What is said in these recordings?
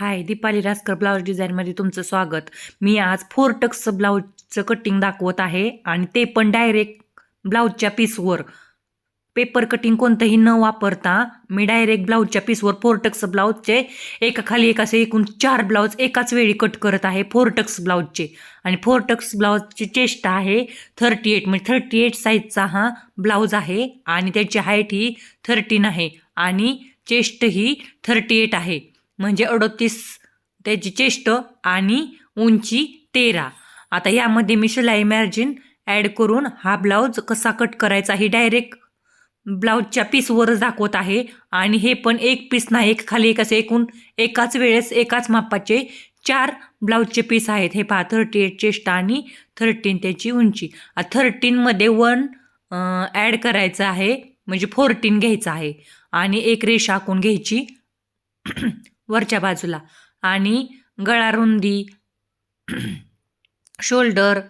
हाय Deepali Raskar blouse डिझाईनमध्ये तुमचं स्वागत. मी आज फोर टक्स ब्लाऊजचं कटिंग दाखवत आहे आणि ते पण डायरेक्ट ब्लाऊजच्या पीसवर पेपर कटिंग कोणतंही न वापरता मी डायरेक्ट ब्लाऊजच्या पीसवर फोर टक्स ब्लाऊजचे एका खाली एक असे एकूण चार ब्लाऊज एकाच वेळी कट करत आहे फोर टक्स ब्लाऊजचे. आणि फोर टक्स ब्लाऊजची चेस्ट आहे थर्टी एट म्हणजे थर्टी एट साईजचा हा ब्लाऊज आहे आणि त्याची हाईट ही थर्टीन आहे. आणि चेस्ट ही थर्टी एट आहे. म्हणजे अडतीस. त्याची चेष्ट आणि उंची तेरा. आता यामध्ये मी शिलाई मॅर्जिन ॲड करून हा ब्लाऊज कसा कट करायचा हे डायरेक्ट ब्लाऊजच्या पीसवरच दाखवत आहे. आणि हे पण एक पीस नाही एक खाली एक असे एकूण. एकाच वेळेस एकाच मापाचे चार ब्लाऊजचे पीस आहेत. हे पहा थर्टी एट चेस्ट आणि थर्टीन त्याची उंची. थर्टीनमध्ये वन ॲड करायचं आहे. म्हणजे फोर्टीन घ्यायचं आहे. आणि एक रेषा आखून घ्यायची. वरच्या बाजूला. आणि गळा रुंदी शोल्डर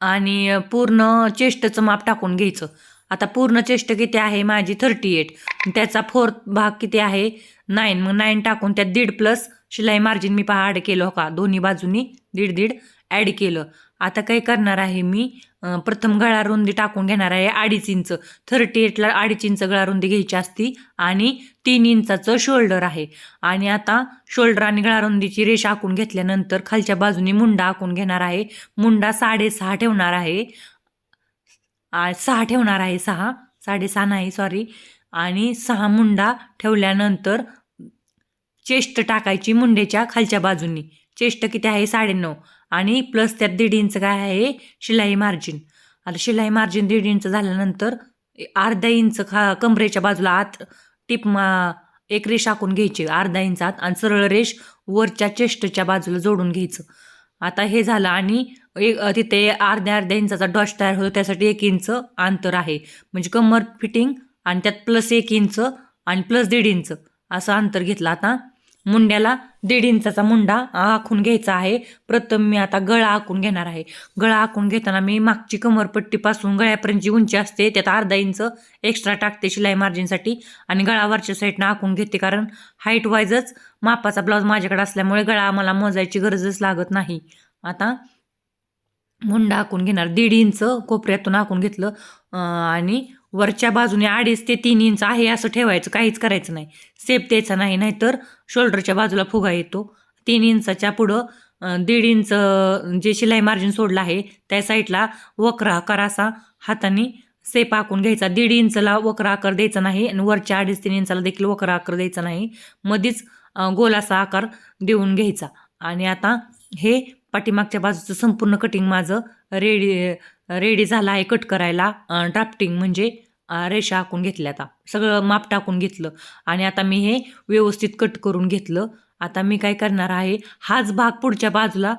आणि पूर्ण चेस्टचं माप टाकून घ्यायचं. आता पूर्ण चेष्ट किती आहे? माझी थर्टी एट त्याचा फोर्थ भाग किती आहे? नाईन मग नाईन टाकून त्यात दीड प्लस शिलाई मार्जिन मी पहा ॲड केलं हो का? दोन्ही बाजूनी दीड दीड ॲड केलं. आता काय करणार आहे मी? प्रथम गळा रुंदी टाकून घेणार आहे अडीच इंच. थर्टी एटला अडीच इंच गळा रुंदी घ्यायची असती आणि तीन इंचाचं शोल्डर आहे. आणि आता शोल्डर आणि गळा रुंदीची रेषा आखून घेतल्यानंतर खालच्या बाजूने मुंडा आखून घेणार आहे. मुंडा साडेसहा ठेवणार आहे. सहा ठेवणार आहे सहा. साडेसहा नाही सॉरी आणि सहा मुंडा ठेवल्यानंतर चेस्ट टाकायची मुंडेच्या खालच्या बाजूनी. चेस्ट किती आहे? साडेनऊ. आणि प्लस त्यात दीड इंच काय आहे शिलाई मार्जिन आता शिलाई मार्जिन दीड इंच झाल्यानंतर अर्धा इंच खा कमरेच्या बाजूला आत टिप मा एक रेष आखून घ्यायची अर्धा इंच आत आणि सरळ रेष वरच्या चेस्टच्या बाजूला जोडून घ्यायचं. आता हे झालं आणि एक तिथे अर्ध्या अर्ध्या इंचाचा डॉश तयार होतो त्यासाठी एक इंच अंतर आहे. म्हणजे कमर फिटिंग आणि त्यात प्लस एक इंच आणि प्लस दीड इंच असं अंतर घेतलं. आता मुंड्याला दीड इंचाचा मुंडा आखून घ्यायचा आहे. प्रथम मी आता गळा आखून घेणार आहे. गळा आखून घेताना मी मागची कमरपट्टीपासून गळ्यापर्यंतची उंची असते त्यात अर्धा इंच एक्स्ट्रा टाकते शिलाई मार्जिनसाठी आणि गळावरच्या साईडनं आखून घेते. कारण हाईट वाईजच मापाचा ब्लाऊज माझ्याकडे असल्यामुळे गळा मला मोजायची गरजच लागत नाही. आता मुंडा आखून घेणार. दीड इंच कोपऱ्यातून आखून घेतलं आणि वरच्या बाजूने अडीच ते तीन इंच आहे असं ठेवायचं काहीच करायचं नाही. सेप द्यायचा नाही नाहीतर शोल्डरच्या बाजूला फुगा येतो. तीन इंचाच्या पुढं दीड इंच जे शिलाई मार्जिन सोडलं आहे त्या साईडला वक्र आकार असा हाताने सेप आखून घ्यायचा. दीड इंचला वक्र आकार द्यायचा नाही आणि वरच्या अडीच तीन इंचाला देखील वक्र आकार द्यायचा नाही. मध्येच गोलासा गोल असा आकार देऊन घ्यायचा. आणि आता हे पाठीमागच्या बाजूचं संपूर्ण कटिंग माझं रेडी रेडी झाला आहे कट करायला. ड्राफ्टिंग म्हणजे रेषा आखून घेतल्या आता. सगळं माप टाकून घेतलं. आणि आता मी हे व्यवस्थित कट करून घेतलं. आता मी काय करणार आहे हाच भाग पुढच्या बाजूला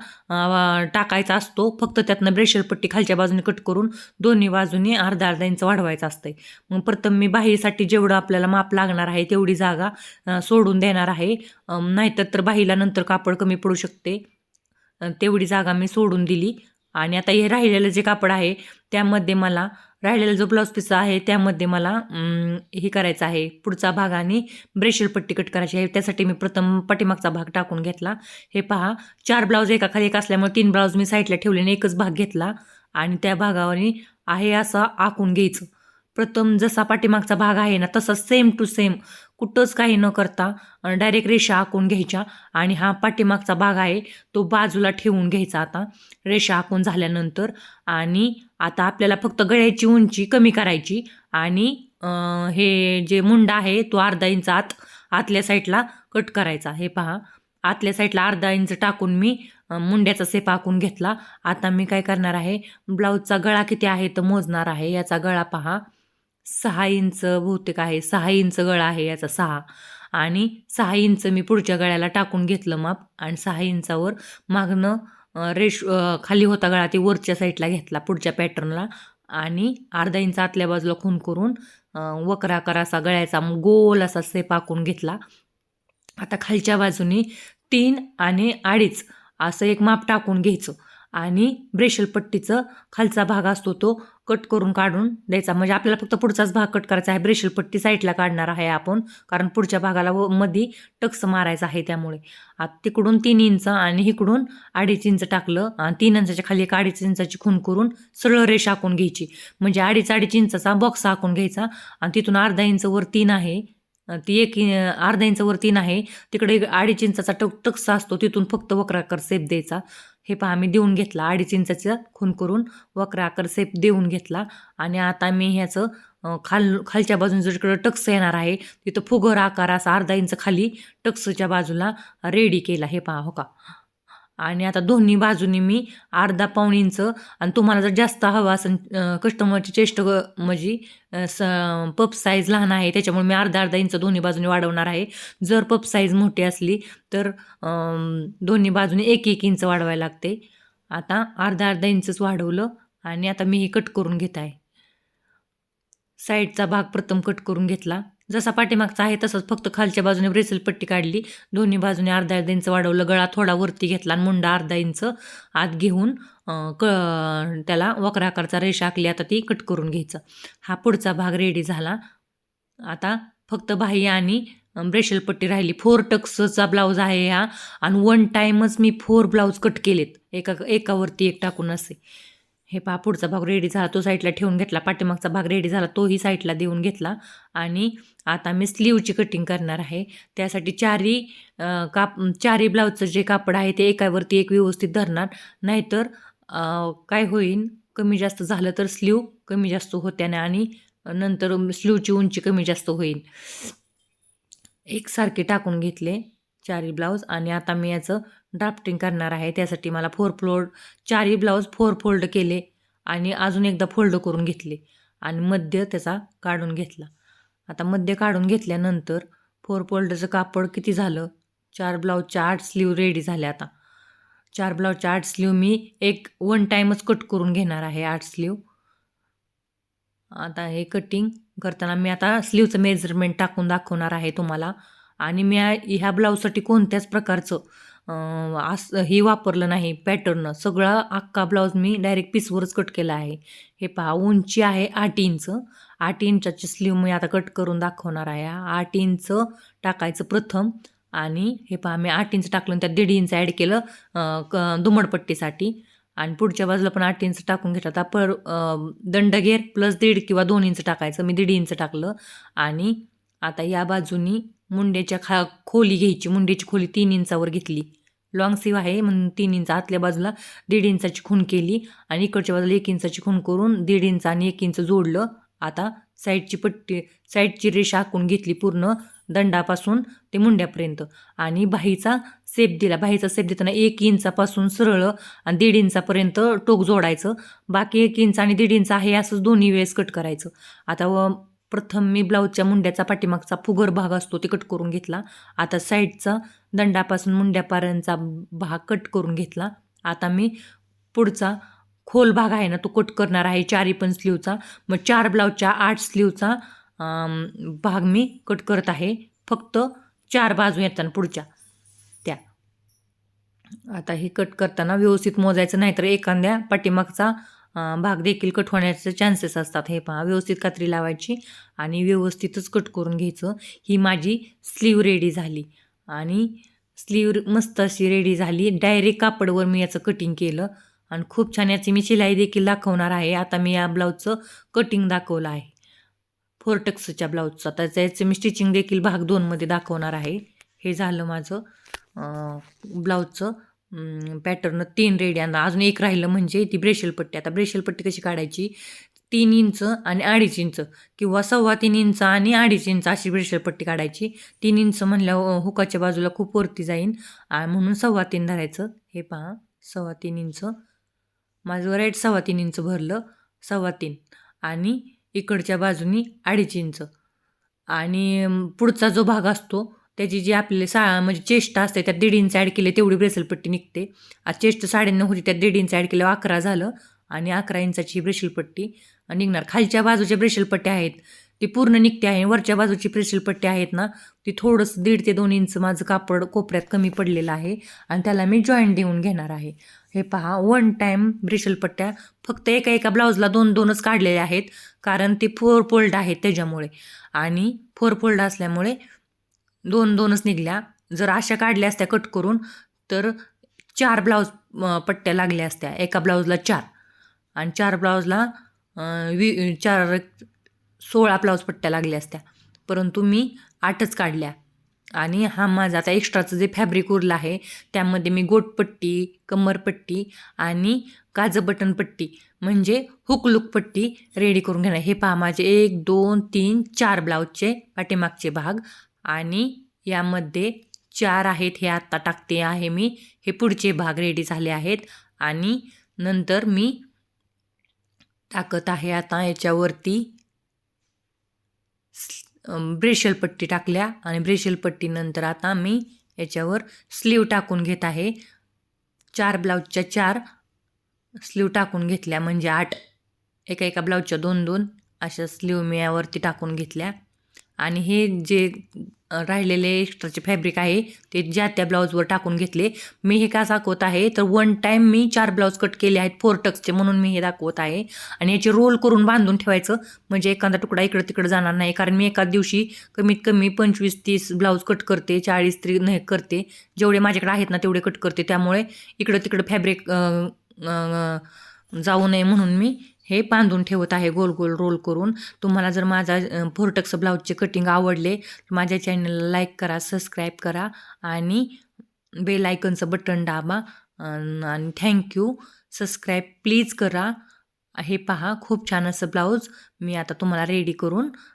टाकायचा असतो. फक्त त्यातनं ब्रेशर पट्टी खालच्या बाजूने कट करून दोन्ही बाजूनी अर्धा अर्धा इंच वाढवायचा असतंय. मग प्रथम मी बाहीसाठी जेवढं आपल्याला माप लागणार आहे तेवढी जागा सोडून देणार आहे. नाहीतर तर बाहीला नंतर कापड कमी पडू शकते. तेवढी जागा मी सोडून दिली. आणि आता हे राहिलेलं जे कापड आहे त्यामध्ये मला राहिलेला जो ब्लाऊज पीस आहे त्यामध्ये मला हे करायचं आहे. पुढचा भाग आणि ब्रेशल पट्टी कट करायची आहे. त्यासाठी मी प्रथम पाठीमागचा भाग टाकून घेतला. हे पहा चार ब्लाऊज एका खाली एक असल्यामुळे तीन ब्लाऊज मी साईडला ठेवलेने एकच भाग घेतला. आणि त्या भागावर आहे असं आखून घ्यायचं. प्रथम जसा पाठीमागचा भाग आहे ना तसा सेम टू सेम कुठंच काही न करता डायरेक्ट रेषा आखून घ्यायच्या. आणि हा पाठीमागचा भाग आहे तो बाजूला ठेवून घ्यायचा आता. रेषा आखून झाल्यानंतर आणि आता आपल्याला फक्त गळ्याची उंची कमी करायची. आणि हे जे मुंडा आहे तो अर्धा इंच आत आतल्या साईडला कट करायचा. हे पहा आतल्या साईडला अर्धा इंच टाकून मी मुंड्याचा सेप आखून घेतला. आता मी काय करणार आहे ब्लाऊजचा गळा किती आहे तर मोजणार आहे. याचा गळा पहा सहा इंच बहुतेक आहे सहा इंच गळा आहे याचा सहा. आणि सहा इंच मी पुढच्या गळ्याला टाकून घेतलं माप आणि सहा इंचावर मागणं रेश खाली होता गळा ते वरच्या साईडला घेतला पुढच्या पॅटर्नला. आणि अर्धा इंच आतल्या बाजूला खून करून अं, असा गळ्याचा गोल असा सेप आखून घेतला. आता खालच्या बाजूनी तीन आणि अडीच असं एक माप टाकून घ्यायचं. आणि ब्रेशल पट्टीचं खालचा भाग असतो तो कट करून काढून द्यायचा. म्हणजे आपल्याला फक्त पुढचाच भाग कट करायचा आहे. ब्रेशल पट्टी साईडला काढणार आहे आपण. कारण पुढच्या भागाला व मध्ये टक्स मारायचा आहे त्यामुळे. आता तिकडून तीन इंच आणि इकडून अडीच इंच टाकलं आणि तीन इंचाच्या खाली एक अडीच इंचाची खून करून सरळ रेष आखून घ्यायची. म्हणजे अडीच अडीच इंचाचा बॉक्स आखून घ्यायचा आणि तिथून अर्धा इंच वर तीन आहे. ती एक अर्धा इंचवर तीन आहे. तिकडे एक अडीच इंचाचा टक टक्सा असतो. तिथून फक्त वक्राकर सेप द्यायचा. हे पहा मी देऊन घेतला अडीच इंचाचा खून करून वक्र आकार सेप देऊन घेतला. आणि आता मी ह्याचं खाल खालच्या बाजून जिकडं इकडं टक्स येणार आहे तिथं फुगर आकार असा अर्धा इंच खाली टक्सच्या बाजूला रेडी केला हे पहा हो का? आणि आता दोन्ही बाजूनी मी अर्धा पाऊण इंच आणि तुम्हाला जर जास्त हवा असेल कस्टमरची चेष्ट म्हणजे स पप साईज लहान आहे त्याच्यामुळे मी अर्धा अर्धा इंच दोन्ही बाजूनी वाढवणार आहे. जर पप साईज मोठी असली तर दोन्ही बाजूने एक एक इंच वाढवायला लागते. आता अर्धा अर्धा इंचच वाढवलं आणि आता मी हे कट करून घेत आहे. साईडचा भाग प्रथम कट करून घेतला. जसा पाठीमागचा आहे तसंच फक्त खालच्या बाजूने ब्रेसल पट्टी काढली. दोन्ही बाजूने अर्धा अर्धा इंच वाढवलं गळा थोडा वरती घेतला आणि मुंडा अर्धा इंच आत घेऊन क त्याला वक्र आकारचा रेषा आखली. आता ती कट करून घ्यायचं. हा पुढचा भाग रेडी झाला. आता फक्त बाह्य आणि ब्रेशल पट्टी राहिली. फोर टक्सचा ब्लाऊज आहे हा. आणि वन टाईमच मी फोर ब्लाऊज कट केलेत. एका एकावरती एक टाकून असे. हे पहा पुढचा भाग रेडी झाला तो साईडला ठेवून घेतला पाठीमागचा भाग रेडी झाला तोही साईडला देऊन घेतला. आणि आता मी स्लीवची कटिंग करणार आहे. त्यासाठी चारी काप चारी ब्लाऊजचं जे कापड आहे ते एकावरती एक व्यवस्थित धरणार. नाहीतर काय होईल कमी जास्त झालं तर स्लीव कमी जास्त होत्याने आणि नंतर स्लीवची उंची कमी जास्त होईल. एकसारखे टाकून घेतले. चारी ब्लाऊज आणि आता मी याचं ड्राफ्टिंग करणार आहे. त्यासाठी मला फोर फोल्ड चारी ब्लाऊज फोर फोल्ड केले आणि अजून एकदा फोल्ड करून घेतले आणि मध्य त्याचा काढून घेतला. आता मध्य काढून घेतल्यानंतर फोर फोल्डचं कापड किती झालं? चार ब्लाऊजच्या आठ स्लीव रेडी झाल्या आता. चार ब्लाऊजच्या आठ स्लीव मी एक वन टाईमच कट करून घेणार आहे आठ स्लीव आता हे कटिंग करताना मी आता स्लीवचं मेजरमेंट टाकून दाखवणार आहे तुम्हाला. आणि मी ह्या- ब्लाऊजसाठी कोणत्याच प्रकारचं असं आस हे वापरलं नाही पॅटर्न. सगळा अख्खा ब्लाऊज मी डायरेक्ट पीसवरच कट केला आहे. हे पहा उंची आहे आठ इंच. आठ इंचाची स्लीव मी आता कट करून दाखवणार आहे. आठ इंच टाकायचं प्रथम आणि हे पहा मी आठ इंच टाकलं आणि त्यात दीड इंच ॲड केलं क दुमडपट्टीसाठी. आणि पुढच्या बाजूला पण आठ इंच टाकून घेतलं. आता पर दंडगेर प्लस दीड किंवा दोन इंच टाकायचं. मी दीड इंच टाकलं. आणि आता या बाजूनी मुंड्याच्या खा खोली घ्यायची. मुंड्याची खोली तीन इंचावर घेतली. लॉंग सीव आहे म्हणून तीन इंच आतल्या बाजूला दीड इंचाची खून केली आणि इकडच्या बाजूला एक इंचाची खून करून दीड इंच आणि एक इंच जोडलं. आता साईडची पट्टी साईडची रेषा आखून घेतली पूर्ण दंडापासून ते मुंड्यापर्यंत. आणि बाहीचा सेप दिला. बाहीचा सेप देताना एक इंचापासून सरळ आणि दीड इंचापर्यंत टोक जोडायचं. बाकी एक इंच आणि दीड इंच आहे असंच दोन्ही वेळेस कट करायचं. आता प्रथम मी ब्लाऊजच्या मुंड्याचा पाठीमागचा फुगर भाग असतो ते कट करून घेतला. आता साईडचा दंडापासून मुंड्यापर्यंतचा भाग कट करून घेतला. आता मी पुढचा खोल भाग आहे ना तो कट करणार आहे चारी पण स्लीवचा मग चार ब्लाऊजच्या आठ स्लीवचा भाग मी कट करत आहे. फक्त चार बाजू येतात पुढच्या. त्या. आता हे कट करताना व्यवस्थित मोजायचं नाही तर एखाद्या पाठीमागचा भाग देखील कट होण्याचे चान्सेस असतात हे पहा. व्यवस्थित कात्री लावायची आणि व्यवस्थितच कट करून घ्यायचं. ही माझी स्लीव रेडी झाली. आणि स्लीव मस्त अशी रेडी झाली. डायरेक्ट कापडवर मी याचं कटिंग केलं. आणि खूप छान याची मी शिलाई देखील दाखवणार आहे. आता मी या ब्लाऊजचं कटिंग दाखवलं आहे. फोर टक्सच्या ब्लाऊजचं आता त्याचं मी स्टिचिंग देखील भाग दोनमध्ये दाखवणार आहे. हे झालं माझं ब्लाऊजचं पॅटर्न तीन रेडी अजून एक राहिलं म्हणजे ती ब्रेशल पट्टी. आता ब्रेशल पट्टी कशी काढायची? तीन इंच आणि अडीच इंच किंवा सव्वा तीन इंच आणि अडीच इंच अशी ब्रेशल पट्टी काढायची. तीन इंच म्हणल्यावर हुकाच्या बाजूला खूप वरती जाईन. म्हणून सव्वा तीन धरायचं. हे पहा सव्वा तीन इंच. माझं राईट सव्वा तीन इंच भरलं सव्वा तीन. आणि इकडच्या बाजूनी अडीच इंच. आणि पुढचा जो भाग असतो त्याची जी आपली सा म्हणजे चेस्ट असते त्यात दीड इंच ॲड केले तेवढी ब्रेसलपट्टी निघते. आज चेस्ट साडेनऊ होती त्यात दीड इंच ॲड केलं अकरा झालं आणि अकरा इंचाची ब्रेशलपट्टी निघणार. खालच्या बाजूच्या ब्रेशलपट्ट्या आहेत ती पूर्ण निघते आहे. वरच्या बाजूची ब्रेशलपट्टी आहेत ना ती थोडंसं दीड ते दोन इंच माझं कापड कोपऱ्यात कमी पडलेलं आहे आणि त्याला मी जॉईंट देऊन घेणार आहे. हे पहा वन टाईम ब्रेशलपट्ट्या फक्त एका एका ब्लाऊजला दोन दोनच काढलेले आहेत कारण ते फोर फोल्ड आहेत त्याच्यामुळे. आणि फोर फोल्ड असल्यामुळे दोन दोनच निघल्या. जर अशा काढल्या असत्या कट करून तर चार ब्लाऊज पट्ट्या लागल्या असत्या. एका ब्लाऊजला चार. आणि चार ब्लाऊजला वी चार सोळा ब्लाऊज पट्ट्या लागल्या असत्या. परंतु मी आठच काढल्या. आणि हा माझा आता एक्स्ट्राचं जे फॅब्रिक उरलं आहे त्यामध्ये मी गोटपट्टी कमरपट्टी आणि काजं बटन पट्टी म्हणजे हुकलुक पट्टी रेडी करून घेणार. हे पहा माझे एक दोन तीन चार ब्लाऊजचे पाठीमागचे भाग आणि यामध्ये चार आहेत हे आत्ता टाकते आहे मी. हे पुढचे भाग रेडी झाले आहेत. आणि नंतर मी टाकत आहे आता याच्यावरती ब्रेशल पट्टी टाकल्या आणि ब्रेशल पट्टीनंतर आता मी याच्यावर स्लीव टाकून घेत आहे. चार ब्लाऊजच्या चार स्लीव टाकून घेतल्या म्हणजे आठ एका एका ब्लाऊजच्या दोन दोन अशा स्लीव मी यावरती टाकून घेतल्या. आणि हे जे राहिलेले एक्स्ट्राचे फॅब्रिक आहे ते ज्या त्या ब्लाऊजवर टाकून घेतले. मी हे का दाखवत आहे? तर वन टाईम मी चार ब्लाऊज कट केले आहेत फोर टक्सचे म्हणून मी हे दाखवत आहे. आणि याचे रोल करून बांधून ठेवायचं म्हणजे एखादा तुकडा इकडं तिकडं जाणार नाही. कारण मी एका दिवशी कमीत कमी पंचवीस तीस ब्लाऊज कट करते चाळीस तरी नाही करते. जेवढे माझ्याकडे आहेत ना तेवढे कट करते. त्यामुळे इकडं तिकडं फॅब्रिक जाऊ नये म्हणून मी हे बांधून ठेवत आहे गोल गोल रोल करून. तुम्हाला जर माझा फोरटक्स ब्लाऊजचे कटिंग आवडले तर माझ्या चॅनलला लाईक करा सबस्क्राईब करा आणि बेल आयकनचं बटन दाबा. आणि थँक्यू सबस्क्राईब प्लीज करा. हे पहा खूप छान असं ब्लाऊज मी आता तुम्हाला रेडी करून